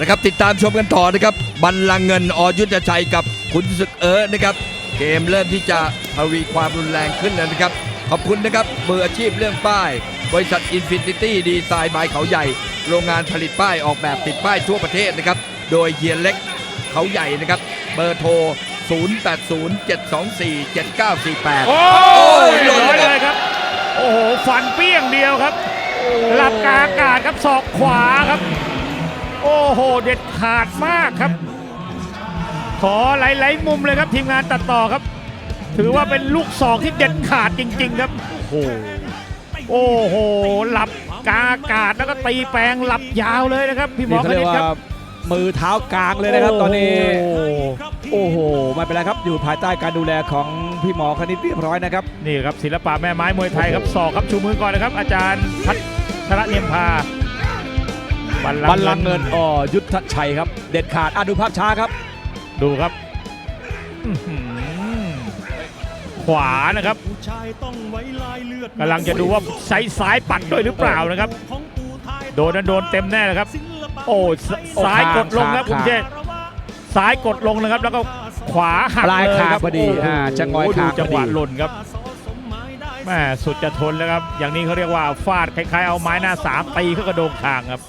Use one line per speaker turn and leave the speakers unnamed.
นะครับติดตามชมกันต่อนะครับบัลลังก์เงินอยุทธชัยกับขุนศึกเอิร์ธนะครับ เกมเริ่มที่จะทวีความรุนแรงขึ้นแล้วนะครับ ขอบคุณนะครับมืออาชีพเรื่องป้าย บริษัทอินฟินิตี้ดีไซน์บายเขาใหญ่ โรงงานผลิตป้ายออกแบบติดป้ายทั่วประเทศนะครับ โดยเฮียเล็กเขาใหญ่นะครับ เบอร์โทร 0807247948
โอ้
โอ้
ย
ย
เรียบร้อย
โดนเลยครับ
เลยครับ โอ้โห ฟันเปี้ยงเดียวครับ หลับกลางอากาศครับศอกขวาครับ โอ้โห เด็ดขาดมากครับ ขอหลายๆมุมเลยครับทีมงานตัดต่อครับ ถือว่าเป็นลูกศอกที่เด็ดขาดจริง ๆ ครับ โอ้โหโอ้โหหลับกลางอากาศแล้วก็ตีแปลงหลับยาวเลยนะครับ พี่หม
นี่
อ
เขา
ค
เรีย
ณิ
ก
ตค
ว่า
รับ
มือเท้ากลางเลยนะครับตอนนี้
โอ้โห
โอ้โหไม่เป็นไรครับอยู่ภายใต้การดูแลของพี่หมอคณิตเรียบร้อยนะครับ
นี่ครับศิลปะแม่ไม้มวยไทยครับศอกครับชูมือก่อนนะครับ อาจารย์พัชระเนียมพา
บัลลังก์เงินอ่อยุทธชัยครับ เด็ดขาดอะดูภาพช้าครับ
ดูครับอื้อหือขวานะครับกำลังจะดูว่าใช้ซ้ายปัดด้วยหรือเปล่านะครับ โดนนั้นโดนเต็มแน่เลยครับ โอ้สซ้ายกดลงครับ
ขา
คุณเชษซ้ายกดลงนะครับ แล้วก็ขวาหัก
ปลาย
เลย
คาง
ครับ
พอดี
โโห
อ่าจะงอย
ดู
คาง
จังหวะ
พอดี
หล่นครับแม่สุดจะทนแล้วครับ อย่างนี้เขาเรียกว่าฟาดคล้ายๆเอาไม้หน้าสามตีเข้ากระโดงคางครับ